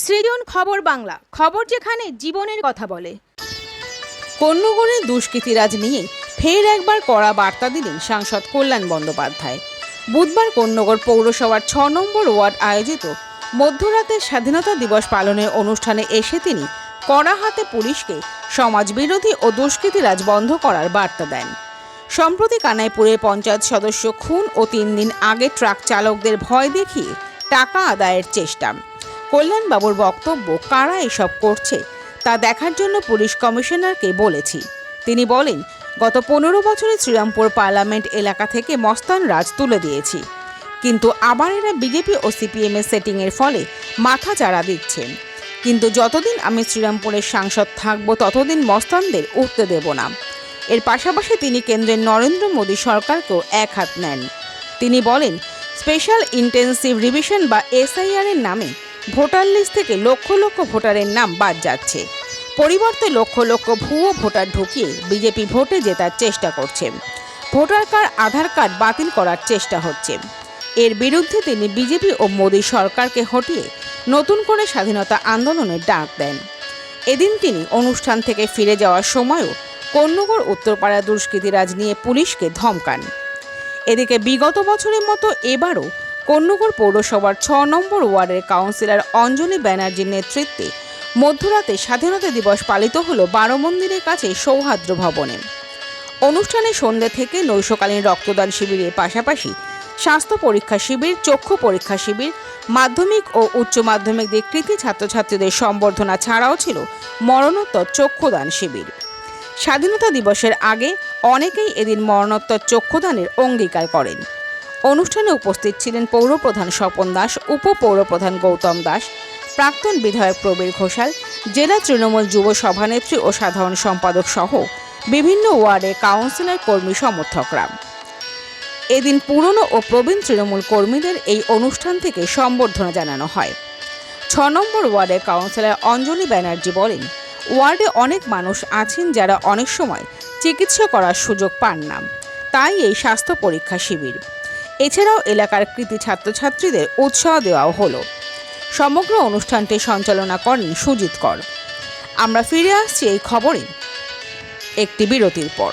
সৃজন খবর বাংলা, খবর যেখানে জীবনের কথা বলে। কন্যগড়ের দুষ্কৃতিরাজ নিয়ে ফের একবার কড়া বার্তা দিলেন সাংসদ কল্যাণ বন্দ্যোপাধ্যায়। বুধবার কন্যগড় পৌরসভার ছ নম্বর ওয়ার্ড আয়োজিত মধ্যরাতের স্বাধীনতা দিবস পালনের অনুষ্ঠানে এসে তিনি কড়া হাতে পুলিশকে সমাজবিরোধী ও দুষ্কৃতিরাজ বন্ধ করার বার্তা দেন। সম্প্রতি কানাইপুরের পঞ্চায়েত সদস্য খুন ও তিন দিন আগে ট্রাক চালকদের ভয় দেখিয়ে টাকা আদায়ের চেষ্টা। কল্যাণবাবুর বক্তব্য কারা এসব করছে তা দেখার জন্য পুলিশ কমিশনারকে বলেছি। তিনি বলেন, গত পনেরো বছরে শ্রীরামপুর পার্লামেন্ট এলাকা থেকে মস্তান রাজ তুলে দিয়েছি। কিন্তু আবার এরা বিজেপি ও সিপিএমের সেটিংয়ের ফলে মাথা চাড়া দিচ্ছেন। কিন্তু যতদিন আমি শ্রীরামপুরের সাংসদ থাকব, ততদিন মস্তানদের উঠতে দেব না। এর পাশাপাশি তিনি কেন্দ্রের নরেন্দ্র মোদী সরকারকেও এক হাত নেন। তিনি বলেন, স্পেশাল ইন্টেন্সিভ রিভিশন বা এসআইআর এর নামে ভোটার লিস্ট থেকে লক্ষ লক্ষ ভোটারের নাম বাদ যাচ্ছে। পরিবর্তে লক্ষ লক্ষ ভুয়ো ভোটার ঢুকিয়ে বিজেপি ভোটে জেতার চেষ্টা করছে। ভোটার কার্ড, আধার কার্ড বাতিল করার চেষ্টা হচ্ছে। এর বিরুদ্ধে তিনি বিজেপি ও মোদী সরকারকে হটিয়ে নতুন করে স্বাধীনতা আন্দোলনের ডাক দেন। এদিন তিনি অনুষ্ঠান থেকে ফিরে যাওয়ার সময়ও কন্যগড় উত্তরপাড়া দুষ্কৃতিরাজ নিয়ে পুলিশকে ধমকান। এদিকে বিগত বছরের মতো এবারও কন্যগড় পৌরসভার ছ নম্বর ওয়ার্ডের কাউন্সিলর অঞ্জলি ব্যানার্জির নেতৃত্বে মধ্যরাতে স্বাধীনতা দিবস পালিত হলো বারো মন্দিরের কাছে সৌহার্দ্য ভবনে। অনুষ্ঠানে সন্ধ্যে থেকে নৈশকালীন রক্তদান শিবিরের পাশাপাশি স্বাস্থ্য পরীক্ষা শিবির, চক্ষু পরীক্ষা শিবির, মাধ্যমিক ও উচ্চ মাধ্যমিক কৃতি ছাত্রছাত্রীদের সম্বর্ধনা ছাড়াও ছিল মরণোত্তর চক্ষুদান শিবির। স্বাধীনতা দিবসের আগে অনেকেই এদিন মরণোত্তর চক্ষুদানের অঙ্গীকার করেন। অনুষ্ঠানে উপস্থিত ছিলেন পৌরপ্রধান স্বপন দাস, উপপৌরপ্রধান গৌতম দাস, প্রাক্তন বিধায়ক প্রবীর ঘোষাল, জেলা তৃণমূল যুব সভানেত্রী ও সাধারণ সম্পাদক সহ বিভিন্ন ওয়ার্ডে কাউন্সিলর কর্মী সমর্থকরা। এদিন পুরনো ও প্রবীণ তৃণমূল কর্মীদের এই অনুষ্ঠান থেকে সম্বর্ধনা জানানো হয়। ছ নম্বর ওয়ার্ডের কাউন্সিলর অঞ্জলি ব্যানার্জি বলেন, ওয়ার্ডে অনেক মানুষ আছেন যারা অনেক সময় চিকিৎসা করার সুযোগ পান না। তাই এই স্বাস্থ্য পরীক্ষা শিবির। এছাড়াও এলাকার কৃতি ছাত্রছাত্রীদের উৎসাহ দেওয়াও হলো। সমগ্র অনুষ্ঠানটি সঞ্চালনা করেন সুজিত কর। আমরা ফিরে আসছি এই খবরে। একটি বিরতির পর।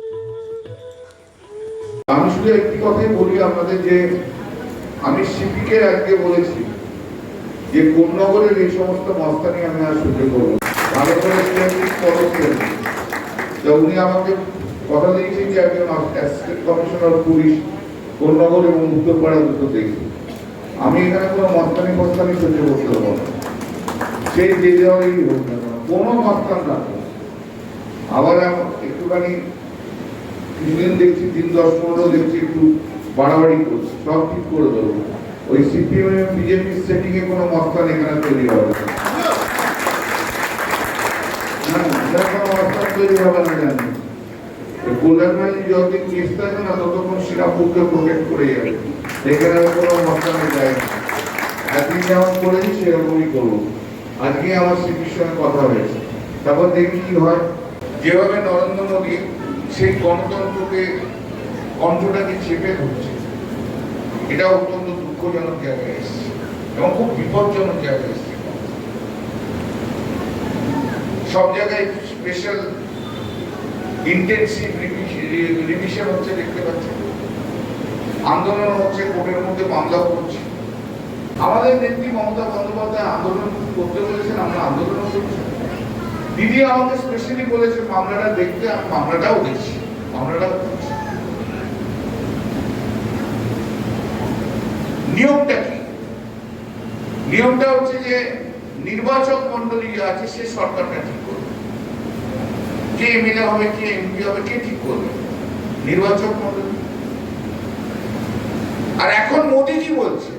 আমি শুধু একটি কথাই বলি আপনাদের যে আমি সিপিকে আজকে বলেছি যে কোন নগরের এই সমস্ত মস্তানি আমি আর সহ্য করব। ভালো করে নিন। উনি আমাকে কথা দিয়েছেন যে একজন অ্যাসিস্ট্যান্ট কমিশনার পুলিশ কোন্নগর এবং উত্তরপাড়া দুটো দেখি আমি এখানে কোনো মস্তানি মস্তানি সহ্য করতে পারব সেই যে দেওয়ারই হোক না কেন, কোনো মস্তান না। আবার একটুখানি কিছুদিন দেখছি, তিন দশ পনেরো দেখছি একটু বাড়াবাড়ি করছে। সব ঠিক করে দেবো। ওই সিপিএম, বিজেপি সেটিং এ কোনো মস্তান এখানে তৈরি হবে। না। একদিন যেমন সেরকমই করব। আজকে আমার কথা হয়েছে। তারপর দেখি কি হয়। যেভাবে নরেন্দ্র মোদী সেই গণতন্ত্রকে, কণ্ঠটাকে চেপে ধরছে। এটা অত্যন্ত দুঃখজনক জায়গায় এসছে এবং খুব বিপজ্জনক জায়গায় এসছে। সব জায়গায় স্পেশাল ইন্টেন্সিভ রিভিশন হচ্ছে দেখতে পাচ্ছেন। আন্দোলন হচ্ছে, কোর্টের মধ্যে মামলা করছে। আমাদের নেত্রী মমতা বন্দ্যোপাধ্যায় আন্দোলন করতে বলেছেন, আমরা আন্দোলন করছি। দিদি আমাকে স্পেশালি বলেছে, মামলাটা দেখতে আমি মামলাটাও দেখছি, মামলাটাও নিয়মটা কি? নিয়মটা হচ্ছে যে নির্বাচক মন্ডলী আছে, সে সরকারটা ঠিক করবে। কে এমএলএ হবে, কে এমপি হবে, কে ঠিক করবে? নির্বাচক মন্ডলী আর এখন মোদি কি বলছে,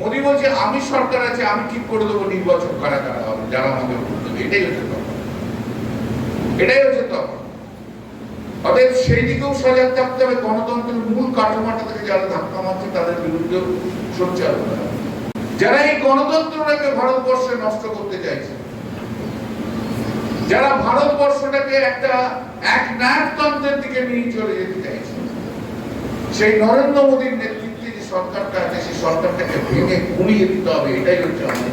মোদি বলছে, আমি সরকার আছে, আমি ঠিক করে দেবো নির্বাচন কারা কারা হবে, যারা আমাকে এটাই হচ্ছে তখন এটাই হচ্ছে তখন অতএব সেই দিকেও সজাগ থাকতে হবে, গণতন্ত্রের মূল কাঠামোটা থেকে যারা ধাক্কা মারছে তাদের বিরুদ্ধে সোচ্চার হতে হবে। যারা এই গণতন্ত্রটাকে ভারতবর্ষে নষ্ট করতে চাইছে, যারা ভারতবর্ষটাকে একটা এক নায়কতন্ত্রের দিকে নিয়ে চলে যেতে চাইছে, সেই নরেন্দ্র মোদীর নেতৃত্বে যে সরকারটা আছে, সেই সরকারটাকে ভেঙে গুঁড়িয়ে দিতে হবে, এটাই হচ্ছে আমাদের।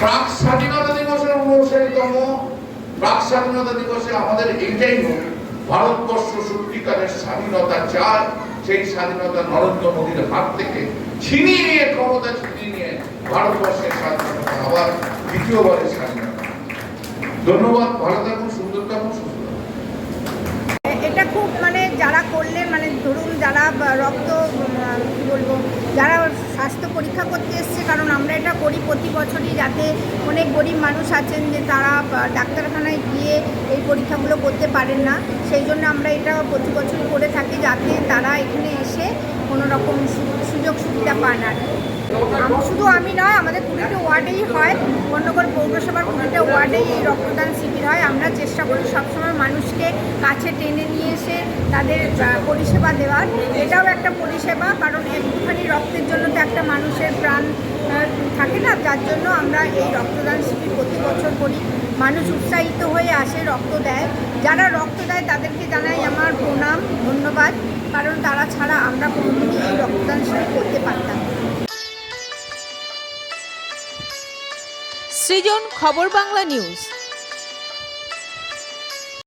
প্রাক স্বাধীনতা দিবসের উনষাটতম প্রাক স্বাধীনতা দিবসে আমাদের এইটাই হোক ভারতবর্ষ সত্যিকারের স্বাধীনতা চায়, সেই স্বাধীনতা নরেন্দ্র মোদীর হাত থেকে ছিনিয়ে নিয়ে, ক্ষমতা ছিনিয়ে নিয়ে ভারতবর্ষের স্বাধীনতা আবার দ্বিতীয়বারের স্বাধীনতা। ধন্যবাদ, ভালো যারা স্বাস্থ্য পরীক্ষা করতে এসছে, কারণ আমরা এটা করি প্রতি বছরই যাতে অনেক গরিব মানুষ আছেন যে তারা ডাক্তারখানায় গিয়ে এই পরীক্ষাগুলো করতে পারেন না। সেই জন্য আমরা এটা প্রতি বছরই করে থাকি যাতে তারা এখানে এসে কোনো রকম সুযোগ সুবিধা পান আর শুধু আমি নয়, আমাদের কুড়িটা ওয়ার্ডেই হয়। অন্যগর পৌরসভার কুড়িটা ওয়ার্ডেই এই রক্তদান শিবির হয়। আমরা চেষ্টা করি সবসময় মানুষকে কাছে টেনে নিয়ে এসে তাদের পরিষেবা দেওয়ার। এটাও একটা পরিষেবা, কারণ একটুখানি রক্তের জন্য তো একটা মানুষের প্রাণ থাকে না, যার জন্য আমরা এই রক্তদান শিবির প্রতি বছর করি। মানুষ উৎসাহিত হয়ে আসে, রক্ত দেয়। যারা রক্ত দেয়, তাদেরকে জানাই আমার প্রণাম, ধন্যবাদ, কারণ তারা ছাড়া আমরা কোনোদিনই এই রক্তদান শিবির করতে পারতাম সৃজন খবর বাংলা নিউজ।